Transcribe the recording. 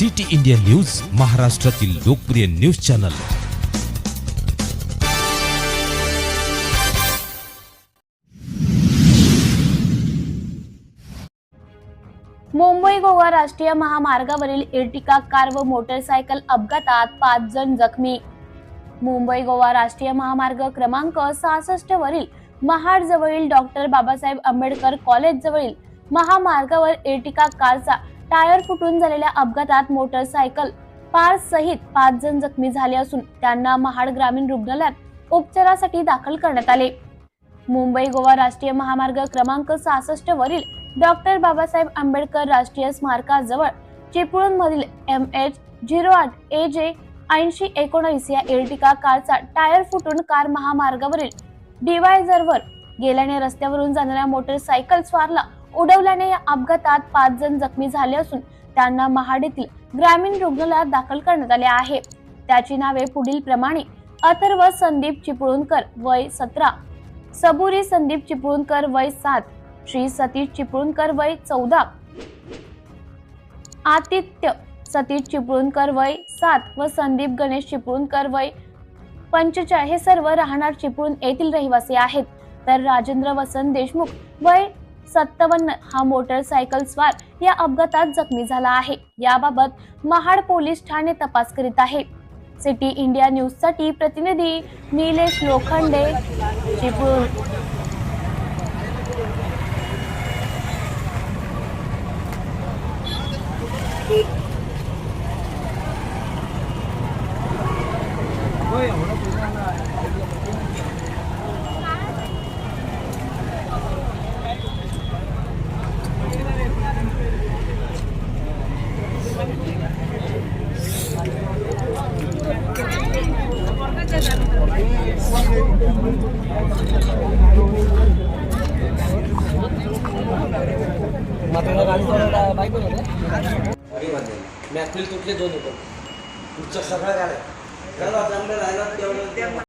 City India news महाराष्ट्रातील लोकप्रिय news channel. Mumbai Goa राष्ट्रीय महामार्गावरील इर्टिका कार व मोटरसायकल अपघातात पाच जण जखमी. मुंबई गोवा राष्ट्रीय महामार्ग क्रमांक सहासष्ट वरील महाड जवळील डॉक्टर बाबासाहेब आंबेडकर कॉलेज जवळील महामार्गावर इर्टिका कारचा टायर फुटून झालेल्या अपघातात मोटरसायकल पार सहित पाच जण जखमी झाले असून त्यांना महाड ग्रामीण रुग्णालयात उपचारासाठी दाखल करण्यात आले. मुंबई गोवा राष्ट्रीय महामार्ग क्रमांक सहासष्ट वरील डॉक्टर बाबासाहेब आंबेडकर राष्ट्रीय स्मारकाजवळ चिपळूण मधील एम एच झिरो आठ ए जे ऐंशी एकोणीस या इर्टिका कारचा टायर फुटून कार महामार्गावरील डिवायझरवर गेल्याने रस्त्यावरून जाणाऱ्या मोटरसायकल स्वारला उडवल्याने या अपघातात पाच जण जखमी झाले असून त्यांना महाड ग्रामीण रुग्णालयात दाखल करण्यात आले आहे. त्याची नावे पुढील प्रमाणे अथर्व संदीप चिपळूणकर वय सतरा. सबुरी संदीप चिपळूणकर वय सात. श्री सतीश चिपळूणकर वय चौदा. आतिथ्य सतीश चिपळूणकर वय सात व संदीप गणेश चिपळूणकर वय पंचेचाळीस. हे सर्व राहणार चिपळूण येथील रहिवासी आहेत. तर राजेंद्र वसंत देशमुख वय सत्तावन्न हा मोटरसायकल स्वार या अपघातात जखमी झाला आहे. याबाबत महाड पोलीस ठाणे तपास करीत आहे. सिटी इंडिया न्यूजसाठी प्रतिनिधी निलेश लोखंडे चिपळूण. म्हातारा गाडी चालवता मॅथ्रील तुटले दोन होते? तुमचं सगळं चांगलं राहिलं तेवढं